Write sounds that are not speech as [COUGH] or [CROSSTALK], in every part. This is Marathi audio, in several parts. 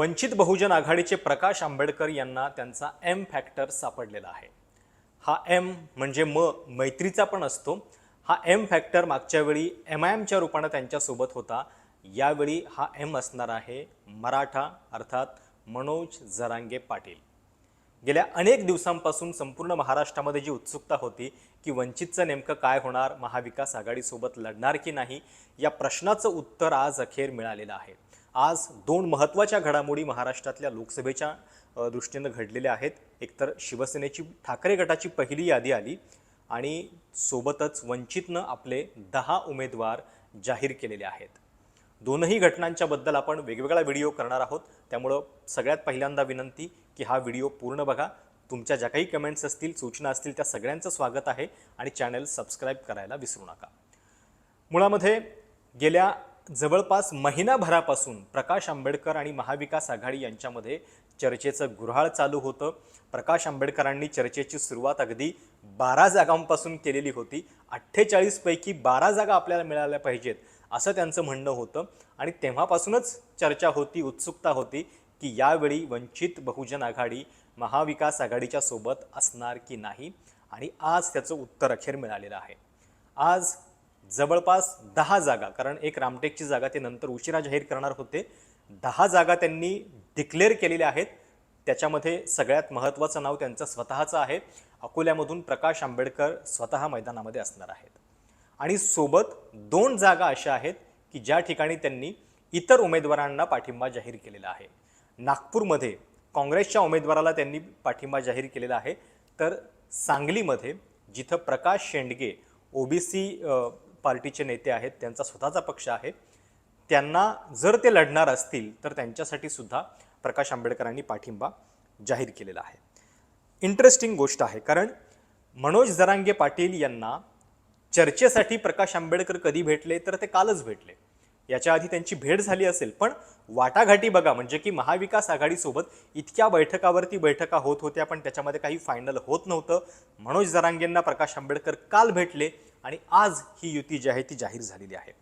वंचित बहुजन आघाडीचे प्रकाश आंबेडकर यांना त्यांचा एम फॅक्टर सापडलेला आहे. हा एम म्हणजे म मैत्रीचा पण असतो. हा एम फॅक्टर मागच्या वेळी एम आय एमच्या रूपानं त्यांच्यासोबत होता. यावेळी हा एम असणार आहे मराठा अर्थात मनोज जरांगे पाटील. गेल्या अनेक दिवसांपासून संपूर्ण महाराष्ट्रामध्ये जी उत्सुकता होती की वंचितचं नेमकं काय होणार महाविकास आघाडीसोबत लढणार की नाही या प्रश्नाचं उत्तर आज अखेर मिळालेलं आहे. आज दोन महत्त्वाच्या घडामोडी महाराष्ट्रातल्या लोकसभेच्या दृष्टीनं घडलेल्या आहेत. एकतर शिवसेनेची ठाकरे गटाची पहिली यादी आली आणि सोबतच वंचितनं आपले दहा उमेदवार जाहीर केलेले आहेत. दोनही घटनांच्याबद्दल आपण वेगवेगळा व्हिडिओ करणार आहोत. त्यामुळं सगळ्यात पहिल्यांदा विनंती की हा व्हिडिओ पूर्ण बघा. तुमच्या ज्या काही कमेंट्स असतील सूचना असतील त्या सगळ्यांचं स्वागत आहे आणि चॅनल सबस्क्राईब करायला विसरू नका. मुळामध्ये गेल्या जवळपास महिनाभरापासून प्रकाश आंबेडकर आणि महाविकास आघाडी यांच्यामध्ये चर्चेचं गुऱ्हाळ चालू होतं. प्रकाश आंबेडकरांनी चर्चेची सुरुवात अगदी बारा जागांपासून केलेली होती. अठ्ठेचाळीसपैकी बारा जागा आपल्याला मिळाल्या पाहिजेत असं त्यांचं म्हणणं होतं. आणि तेव्हापासूनच चर्चा होती उत्सुकता होती की यावेळी वंचित बहुजन आघाडी महाविकास आघाडीच्या सोबत असणार की नाही? आणि आज त्याचं उत्तर अखेर मिळालेलं आहे. आज जवळपास दहा जागा कारण एक रामटेकची जागा ते नंतर उशिरा जाहीर करणार होते. दहा जागा त्यांनी डिक्लेअर केलेल्या आहेत. त्याच्यामध्ये सगळ्यात महत्त्वाचं नाव त्यांचं स्वतःचं आहे. अकोल्यामधून प्रकाश आंबेडकर स्वतः मैदानामध्ये असणार आहेत. आणि सोबत दोन जागा अशा आहेत की ज्या ठिकाणी त्यांनी इतर उमेदवारांना पाठिंबा जाहीर केलेला आहे. नागपूरमध्ये काँग्रेसच्या उमेदवाराला त्यांनी पाठिंबा जाहीर केलेला आहे. तर सांगलीमध्ये जिथं प्रकाश शेंडगे ओबीसी पार्टीचे नेते आहेत त्यांचा स्वतःचा पक्ष आहे. त्यांना जर ते लढणार असतील तर त्यांच्यासाठी सुद्धा प्रकाश आंबेडकरांनी पाठिंबा जाहीर केलेला आहे. इंटरेस्टिंग गोष्ट आहे कारण मनोज जरांगे पाटील यांना चर्चेसाठी प्रकाश आंबेडकर कधी भेटले तर ते कालच भेटले. याच्या आधी त्यांची भेट झाली असेल पण वाटाघाटी बघा म्हणजे की महाविकास आघाडीसोबत इतक्या बैठकावरती बैठका होत होत्या पण त्याच्यामध्ये काही फायनल होत नव्हतं. मनोज जरांगेंना प्रकाश आंबेडकर काल भेटले आणि आज ही युती जी आहे ती जाहीर झालेली आहे.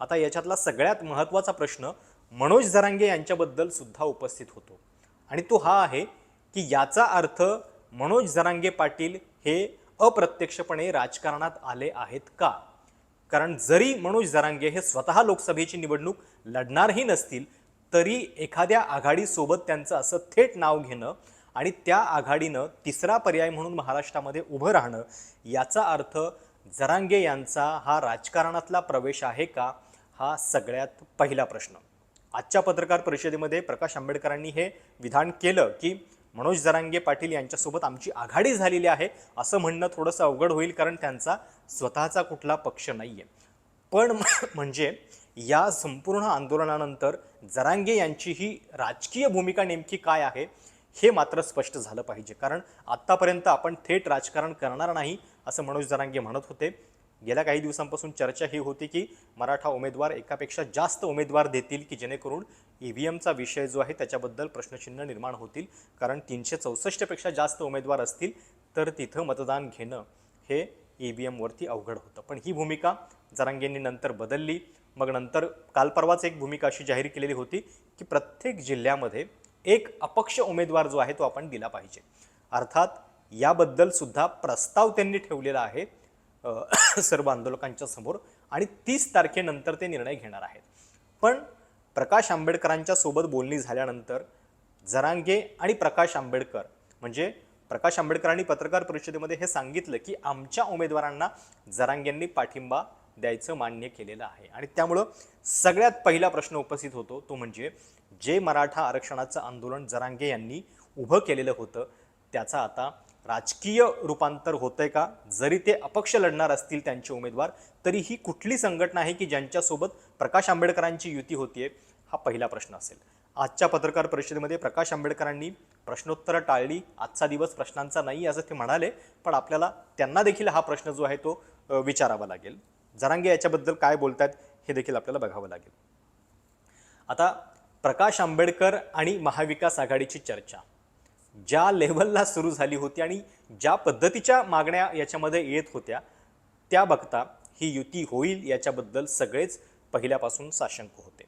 आता याच्यातला सगळ्यात महत्त्वाचा प्रश्न मनोज जरांगे यांच्याबद्दल सुद्धा उपस्थित होतो. आणि तो हा आहे की याचा अर्थ मनोज जरांगे पाटील हे अप्रत्यक्षपणे राजकारणात आले आहेत का? कारण जरी मनोज जरांगे हे स्वतः लोकसभेची निवडणूक लढणारही नसतील तरी एखाद्या आघाडीसोबत त्यांचं असं थेट नाव घेणं आणि त्या आघाडीनं तिसरा पर्याय म्हणून महाराष्ट्रामध्ये उभं राहणं याचा अर्थ जरांगे यांचा हा राजकारणातला प्रवेश आहे का? हा सगळ्यात पहिला प्रश्न. आजच्या पत्रकार परिषदेमध्ये प्रकाश आंबेडकरांनी हे विधान केलं की मनोज जरांगे पाटील यांच्यासोबत आमची आघाडी झालेली आहे असं म्हणणं थोडंसं अवघड होईल कारण त्यांचा स्वतःचा कुठला पक्ष नाही आहे पण म्हणजे या संपूर्ण आंदोलनानंतर जरांगे यांची ही राजकीय भूमिका नेमकी काय आहे हे मात्र स्पष्ट झालं पाहिजे. कारण आत्तापर्यंत आपण थेट राजकारण करणार नाही असं मनोज जरांगे म्हणत होते. गेल्या काही दिवसांपासून चर्चा ही होती की मराठा उमेदवार एकापेक्षा जास्त उमेदवार देतील की जेणेकरून ई व्ही एमचा विषय जो आहे त्याच्याबद्दल प्रश्नचिन्ह निर्माण होतील. कारण तीनशे चौसष्टपेक्षा जास्त उमेदवार असतील तर तिथं मतदान घेणं हे ई व्ही एमवरती अवघड होतं. पण ही भूमिका जरांगेंनी नंतर बदलली. मग नंतर काल परवाच एक भूमिका अशी जाहीर केलेली होती की प्रत्येक जिल्ह्यामध्ये एक अपक्ष उमेदवार जो आहे तो आपण दिला पाहिजे. अर्थात याबद्दल सुद्धा प्रस्ताव त्यांनी ठेवलेला आहे [COUGHS] सर्व आंदोलकांच्या समोर आणि तीस तारखेनंतर ते निर्णय घेणार आहेत. पण प्रकाश आंबेडकरांच्या सोबत बोलणी झाल्यानंतर जरांगे आणि प्रकाश आंबेडकर म्हणजे प्रकाश आंबेडकरांनी पत्रकार परिषदेमध्ये हे सांगितलं की आमच्या उमेदवारांना जरांगेंनी पाठिंबा द्यायचं मान्य केलेलं आहे. आणि त्यामुळं सगळ्यात पहिला प्रश्न उपस्थित होतो तो म्हणजे जे मराठा आरक्षणाचं आंदोलन जरांगे यांनी उभं केलेलं होतं त्याचा आता राजकीय रूपांतर होतंय का? जरी ते अपक्ष लढणार असतील त्यांचे उमेदवार तरी ही कुठली संघटना आहे की ज्यांच्यासोबत प्रकाश आंबेडकरांची युती होतीये? हा पहिला प्रश्न असेल. आजच्या पत्रकार परिषदेमध्ये प्रकाश आंबेडकरांनी प्रश्नोत्तरं टाळली. आजचा दिवस प्रश्नांचा नाही असं ते म्हणाले पण आपल्याला त्यांना देखील हा प्रश्न जो आहे तो विचारावा लागेल. जरांगे याच्याबद्दल काय बोलतात हे देखील आपल्याला बघावं लागेल. आता प्रकाश आंबेडकर आणि महाविकास आघाडीची चर्चा. ज्या लेवलला सुरू झाली होती आणि ज्या पद्धतीच्या मागण्या याच्यामध्ये येत होत्या त्या बघता ही युती होईल याच्याबद्दल सगळेच पहिल्यापासून साशंक होते.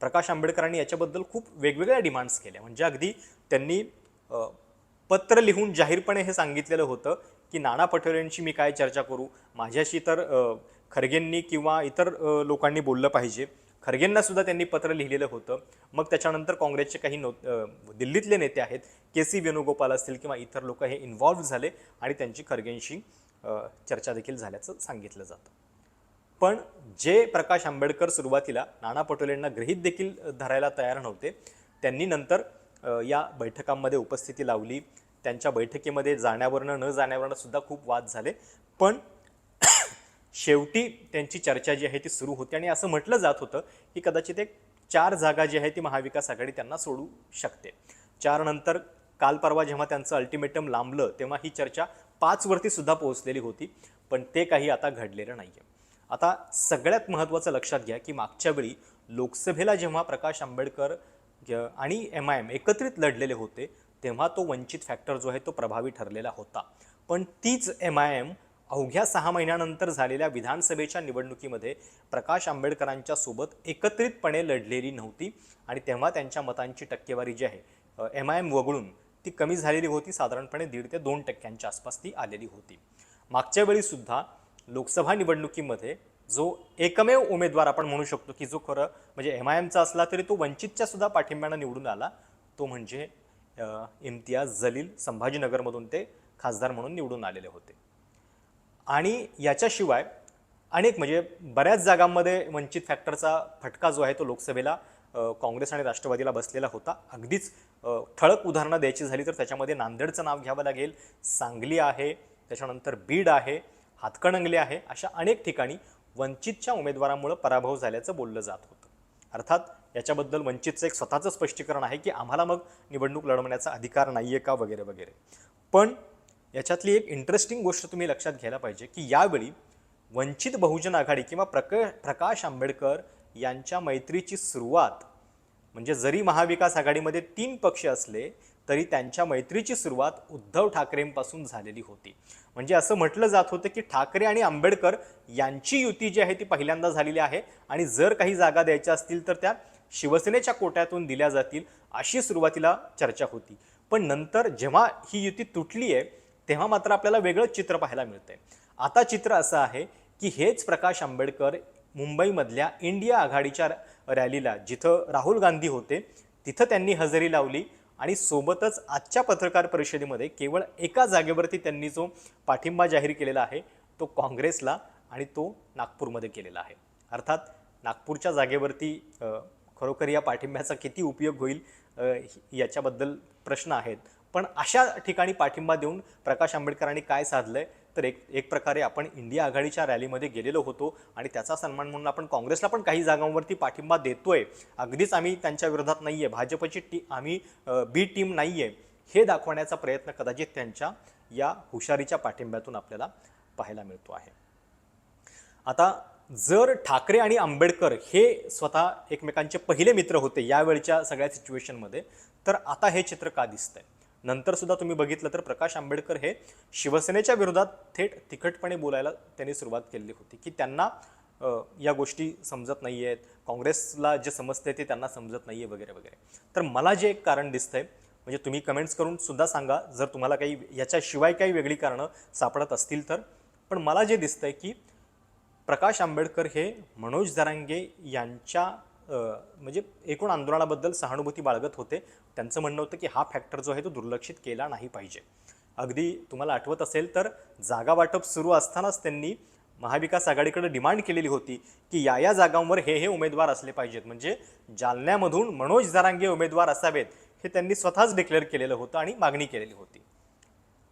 प्रकाश आंबेडकरांनी याच्याबद्दल खूप वेगवेगळ्या डिमांड्स केल्या. म्हणजे अगदी त्यांनी पत्र लिहून जाहीरपणे हे सांगितलेलं होतं की नाना पटोलेंशी मी काय चर्चा करू? माझ्याशी तर खरगेंनी किंवा इतर लोकांनी बोललं पाहिजे. खरगेंना सुद्धा त्यांनी पत्र लिहिलेलं होतं. मग त्याच्यानंतर काँग्रेसचे काही नो दिल्लीतले नेते आहेत के सी वेणुगोपाल असतील किंवा इतर लोक हे इन्व्हॉल्व्ह झाले आणि त्यांची खरगेंशी चर्चा देखील झाल्याचं सांगितलं जातं. पण जे प्रकाश आंबेडकर सुरुवातीला नाना पटोलेंना गृहीत देखील धरायला तयार नव्हते त्यांनी नंतर या बैठकांमध्ये उपस्थिती लावली. त्यांच्या बैठकीमध्ये जाण्यावरनं न जाण्यावरनं सुद्धा खूप वाद झाले. पण शेवटी त्यांची चर्चा जी आहे ती सुरू होते आणि असं म्हटलं जात होतं की कदाचित एक चार जागा जी आहे ती महाविकास आघाडी त्यांना सोडू शकते. चार नंतर काल परवा जेव्हा त्यांचं अल्टिमेटम लांबलं तेव्हा ही चर्चा पाचवरती सुद्धा पोहोचलेली होती पण ते काही आता घडलेलं नाही आहे आता सगळ्यात महत्त्वाचं लक्षात घ्या की मागच्या वेळी लोकसभेला जेव्हा प्रकाश आंबेडकर आणि एम आय एम एकत्रित लढलेले होते तेव्हा तो वंचित फॅक्टर जो आहे तो प्रभावी ठरलेला होता. पण तीच एम आय एम अवघ्या सहा महिन्यानंतर झालेल्या विधानसभेच्या निवडणुकीमध्ये प्रकाश आंबेडकरांच्या सोबत एकत्रितपणे लढलेली नव्हती आणि तेव्हा त्यांच्या मतांची टक्केवारी जी आहे एम आय एम वगळून ती कमी झालेली होती. साधारणपणे दीड ते दोन टक्क्यांच्या आसपास ती आलेली होती. मागच्या वेळीसुद्धा लोकसभा निवडणुकीमध्ये जो एकमेव उमेदवार आपण म्हणू शकतो की जो खरं म्हणजे एम आय एमचा असला तरी तो वंचितच्या सुद्धा पाठिंब्यानं निवडून आला तो म्हणजे इम्तियाज जलील संभाजीनगरमधून ते खासदार म्हणून निवडून आलेले होते. आणि याच्याशिवाय अनेक म्हणजे बऱ्याच जागांमध्ये वंचित फॅक्टरचा फटका जो आहे तो लोकसभेला काँग्रेस आणि राष्ट्रवादीला बसलेला होता. अगदीच ठळक उदाहरणं द्यायची झाली तर त्याच्यामध्ये नांदेडचं नाव घ्यावं लागेल सांगली आहे त्याच्यानंतर बीड आहे हातकणंगले आहे अशा अनेक ठिकाणी वंचितच्या उमेदवारामुळं पराभव झाल्याचं बोललं जात होतं. अर्थात याच्याबद्दल वंचितचं एक स्वतःचं स्पष्टीकरण आहे की आम्हाला मग निवडणूक लढवण्याचा अधिकार नाही आहे का वगैरे वगैरे. पण याच्यातली एक इंटरेस्टिंग गोष्ट तुम्ही लक्षात घ्यायला पाहिजे की यावेळी वंचित बहुजन आघाडी किंवा प्रक प्रकाश आंबेडकर यांच्या मैत्रीची सुरुवात म्हणजे जरी महाविकास आघाडीमध्ये तीन पक्ष असले तरी त्यांच्या मैत्रीची सुरुवात उद्धव ठाकरेंपासून झालेली होती. म्हणजे असं म्हटलं जात होतं की ठाकरे आणि आंबेडकर यांची युती जी आहे ती पहिल्यांदा झालेली आहे आणि जर काही जागा द्यायच्या असतील तर त्या शिवसेनेच्या कोट्यातून दिल्या जातील अशी सुरुवातीला चर्चा होती. पण नंतर जेव्हा ही युती तुटली आहे तेव्हा मात्र आपल्याला वेगळंच चित्र पाहायला मिळतंय. आता चित्र असं आहे की हेच प्रकाश आंबेडकर मुंबईमधल्या इंडिया आघाडीच्या रॅलीला जिथं राहुल गांधी होते तिथं त्यांनी हजेरी लावली आणि सोबतच आजच्या पत्रकार परिषदेमध्ये केवळ एका जागेवरती त्यांनी जो पाठिंबा जाहीर केलेला आहे तो काँग्रेसला आणि तो नागपूरमध्ये केलेला आहे. अर्थात नागपूरच्या जागेवरती खरोखर या पाठिंब्याचा किती उपयोग होईल याच्याबद्दल प्रश्न आहेत. पण अशा ठिकाणी पाठिंबा देऊन प्रकाश आंबेडकरांनी काय साधलं आहे तर एक एक प्रकारे आपण इंडिया आघाडीच्या रॅलीमध्ये गेलेलो होतो आणि त्याचा सन्मान म्हणून आपण काँग्रेसला पण काही जागांवरती पाठिंबा देतोय. अगदीच आम्ही त्यांच्या विरोधात नाही आहे भाजपची टी आम्ही बी टीम नाही आहे हे दाखवण्याचा प्रयत्न कदाचित त्यांच्या या हुशारीच्या पाठिंब्यातून आपल्याला पाहायला मिळतो आहे. आता जर ठाकरे आणि आंबेडकर हे स्वतः एकमेकांचे पहिले मित्र होते यावेळच्या सगळ्या सिच्युएशनमध्ये तर आता हे चित्र का दिसतंय? नंतरसुद्धा तुम्ही बघितलं तर प्रकाश आंबेडकर हे शिवसेनेच्या विरोधात थेट तिखटपणे बोलायला त्यांनी सुरुवात केलेली होती की त्यांना या गोष्टी समजत नाही आहेत काँग्रेसला जे समजते ते त्यांना समजत नाही आहे वगैरे वगैरे. तर मला जे एक कारण दिसतंय म्हणजे तुम्ही कमेंट्स करून सुद्धा सांगा जर तुम्हाला काही याच्याशिवाय काही वेगळी कारणं सापडत असतील तर. पण मला जे दिसतंय की प्रकाश आंबेडकर हे मनोज दरांगे यांच्या म्हणजे एकूण आंदोलनाबद्दल सहानुभूती बाळगत होते. त्यांचं म्हणणं होतं की हा फॅक्टर जो आहे तो दुर्लक्षित केला नाही पाहिजे. अगदी तुम्हाला आठवत असेल तर जागा वाटप सुरू असतानाच त्यांनी महाविकास आघाडीकडे डिमांड केलेली होती की या या जागांवर हे हे उमेदवार असले पाहिजेत. म्हणजे जालन्यामधून मनोज दरांगे उमेदवार असावेत हे त्यांनी स्वतःच डिक्लेअर केलेलं होतं आणि मागणी केलेली होती.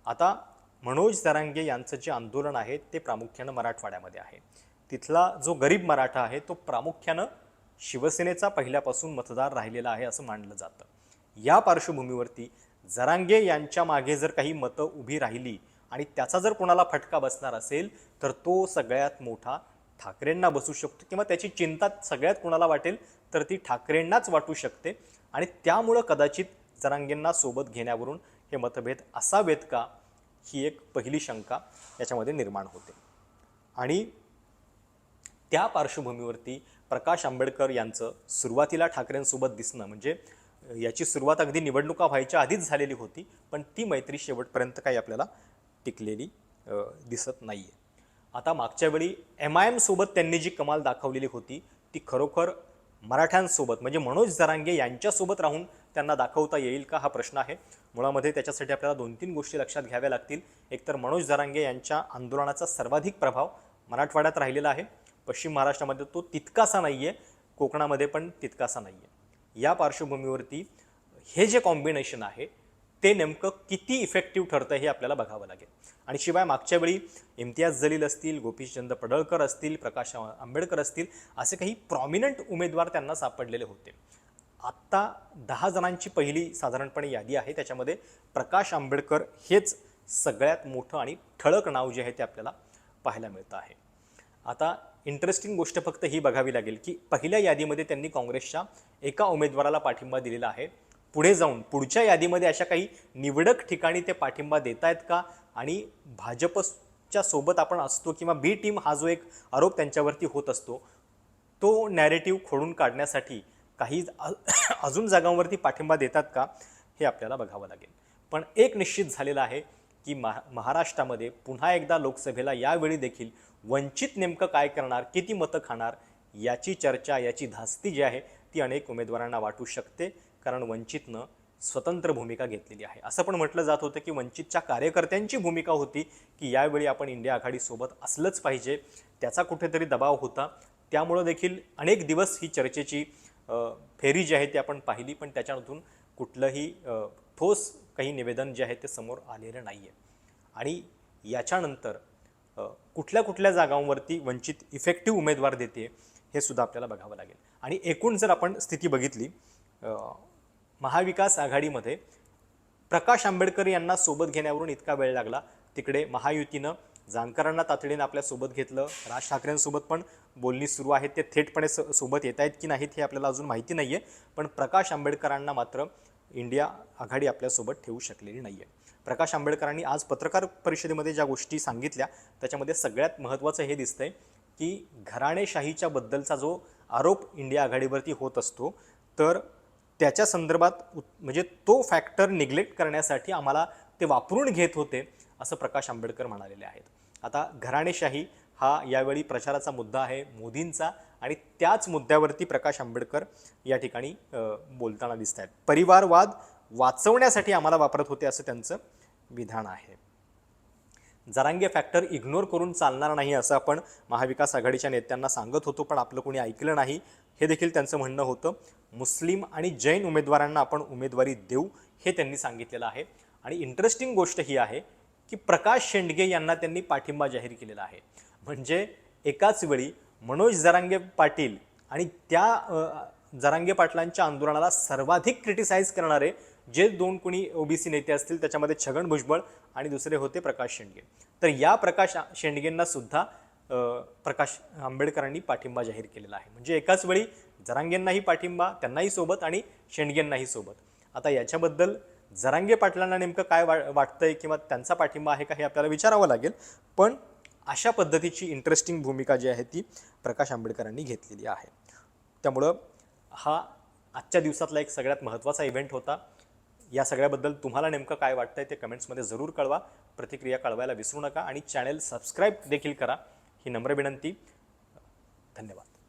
आता मनोज दरांगे यांचं जे आंदोलन आहे ते प्रामुख्यानं मराठवाड्यामध्ये आहे. तिथला जो गरीब मराठा आहे तो प्रामुख्यानं शिवसेनेचा पहिल्यापासून मतदार राहिलेला आहे असं मानलं जातं. या पार्श्वभूमीवरती जरांगे यांच्या मागे जर काही मतं उभी राहिली आणि त्याचा जर कोणाला फटका बसणार असेल तर तो सगळ्यात मोठा ठाकरेंना बसू शकतो किंवा त्याची चिंता सगळ्यात कोणाला वाटेल तर ती ठाकरेंनाच वाटू शकते. आणि त्यामुळं कदाचित जरांगेंना सोबत घेण्यावरून हे मतभेद असावेत का ही एक पहिली शंका याच्यामध्ये निर्माण होते. आणि त्या पार्श्वभूमीवरती प्रकाश आंबेडकर यांचं सुरुवातीला ठाकरेंसोबत दिसणं म्हणजे याची सुरुवात अगदी निवडणुका व्हायच्या आधीच झालेली होती पण ती मैत्री शेवटपर्यंत काही आपल्याला टिकलेली दिसत नाही आहे आता मागच्या वेळी एम आय एमसोबत त्यांनी जी कमाल दाखवलेली होती ती खरोखर मराठ्यांसोबत म्हणजे मनोज जरांगे यांच्यासोबत राहून त्यांना दाखवता येईल का हा प्रश्न आहे? मुळामध्ये त्याच्यासाठी आपल्याला दोन तीन गोष्टी लक्षात घ्याव्या लागतील. एकतर मनोज जरांगे यांच्या आंदोलनाचा सर्वाधिक प्रभाव मराठवाड्यात राहिलेला आहे पश्चिम महाराष्ट्रामध्ये तो तितकासा नाही आहे कोकणामध्ये पण तितकासा नाही आहे या पार्श्वभूमीवरती हे जे कॉम्बिनेशन आहे ते नेमकं किती इफेक्टिव्ह ठरतं हे आपल्याला बघावं लागेल. आणि शिवाय मागच्या वेळी इम्तियाज जलील असतील गोपीचंद पडळकर असतील प्रकाश आंबेडकर असतील असे काही प्रॉमिनंट उमेदवार त्यांना सापडलेले होते. आत्ता दहा जणांची पहिली साधारणपणे यादी आहे त्याच्यामध्ये प्रकाश आंबेडकर हेच सगळ्यात मोठं आणि ठळक नाव जे आहे ते आपल्याला पाहायला मिळतं आहे. आता इंटरेस्टिंग गोष्ट फक्त ही बघावी लागेल की पहिल्या यादीमध्ये त्यांनी काँग्रेसच्या एका उमेदवाराला पाठिंबा दिलेला आहे. पुढे जाऊन पुढच्या यादीमध्ये अशा काही निवडक ठिकाणी ते पाठिंबा देत आहेत का? आणि भाजपच्या सोबत आपण असतो किंवा बी टीम हा जो एक आरोप त्यांच्यावरती होत असतो तो नॅरेटिव्ह खोडून काढण्यासाठी काही अजून जागांवरती पाठिंबा देतात का? हे आपल्याला बघावं लागेल. पण एक निश्चित झालेलं आहे की महा महाराष्ट्रामध्ये पुन्हा एकदा लोकसभेला यावेळी देखील वंचित नेमकं काय करणार किती मतं खाणार याची चर्चा याची धास्ती जी आहे ती अनेक उमेदवारांना वाटू शकते. कारण वंचितनं स्वतंत्र भूमिका घेतलेली आहे. असं पण म्हटलं जात होतं की वंचितच्या कार्यकर्त्यांची भूमिका होती की यावेळी आपण इंडिया आघाडीसोबत असलंच पाहिजे. त्याचा कुठेतरी दबाव होता. त्यामुळं देखील अनेक दिवस ही चर्चेची फेरी जी आहे ती आपण पाहिली. पण त्याच्यातून कुठलंही ठोस काही निवेदन जे आहे ते समोर आलेलं नाही आहे आणि याच्यानंतर कुठल्या कुठल्या जागांवरती वंचित इफेक्टिव्ह उमेदवार देते हे सुद्धा आपल्याला बघावं लागेल. आणि एकूण जर आपण स्थिती बघितली महाविकास आघाडीमध्ये प्रकाश आंबेडकर यांना सोबत घेण्यावरून इतका वेळ लागला. तिकडे महायुतीनं जानकरांना तातडीनं आपल्यासोबत घेतलं राज ठाकरेंसोबत पण बोलणी सुरू आहेत. ते थेटपणे स सोबत येत आहेत की नाहीत हे आपल्याला अजून माहिती नाही आहे पण प्रकाश आंबेडकरांना मात्र इंडिया आघाडी आपल्यासोबत ठेवू शकलेली नाही आहे प्रकाश आंबेडकरांनी आज पत्रकार परिषदेमध्ये ज्या गोष्टी सांगितल्या त्याच्यामध्ये सगळ्यात महत्त्वाचं हे दिसतंय की घराणेशाहीच्या बद्दलचा जो आरोप इंडिया आघाडीवरती होत असतो तर त्याच्या संदर्भात उत- म्हणजे तो फॅक्टर निग्लेक्ट करण्यासाठी आम्हाला ते वापरून घेत होते असं प्रकाश आंबेडकर म्हणालेले आहेत. आता घराणेशाही हा यावेळी प्रचाराचा मुद्दा आहे मोदींचा आणि त्याच मुद्द्यावरती प्रकाश आंबेडकर या ठिकाणी बोलताना दिसत आहेत परिवारवाद वाचवण्यासाठी आम्हाला वापरत होते असं त्यांचं विधान आहे. जरांगे फॅक्टर इग्नोर करून चालणार नाही असं आपण महाविकास आघाडीच्या नेत्यांना सांगत होतो पण आपलं कोणी ऐकलं नाही हे देखील त्यांचं म्हणणं होतं. मुस्लिम आणि जैन उमेदवारांना आपण उमेदवारी देऊ हे त्यांनी सांगितलेलं आहे. आणि इंटरेस्टिंग गोष्ट ही आहे की प्रकाश शेंडगे यांना त्यांनी पाठिंबा जाहीर केलेला आहे. म्हणजे एकाच वेळी मनोज जरांगे पाटील आणि त्या जरांगे पाटलांच्या आंदोलनाला सर्वाधिक क्रिटिसाइज करणारे जे दोन कोणी ओबीसी नेते असतील त्याच्यामध्ये छगन भुजबळ आणि दुसरे होते प्रकाश शेंडगे. तर या प्रकाश शेंडगेंना सुद्धा प्रकाश आंबेडकरांनी पाठिंबा जाहीर केलेला आहे. म्हणजे एकाच वेळी जरांगेंनाही पाठिंबा त्यांनाही सोबत आणि शेंडगेंनाही सोबत. आता याच्याबद्दल जरांगे पाटलांना नेमकं काय वा वाटतंय किंवा त्यांचा पाठिंबा आहे का हे आपल्याला विचारावं लागेल. पण अशा पद्धतीची इंटरेस्टिंग भूमिका जी आहे ती प्रकाश आंबेडकरांनी घेतलेली आहे. त्यामुळं हा आजच्या दिवसातला एक सगळ्यात महत्त्वाचा इव्हेंट होता. या सगळ्याबद्दल तुम्हाला नेमकं काय वाटतंय ते कमेंट्समध्ये जरूर कळवा. प्रतिक्रिया कळवायला विसरू नका आणि चॅनेल सबस्क्राईब देखील करा. ही नम्र विनंती. धन्यवाद.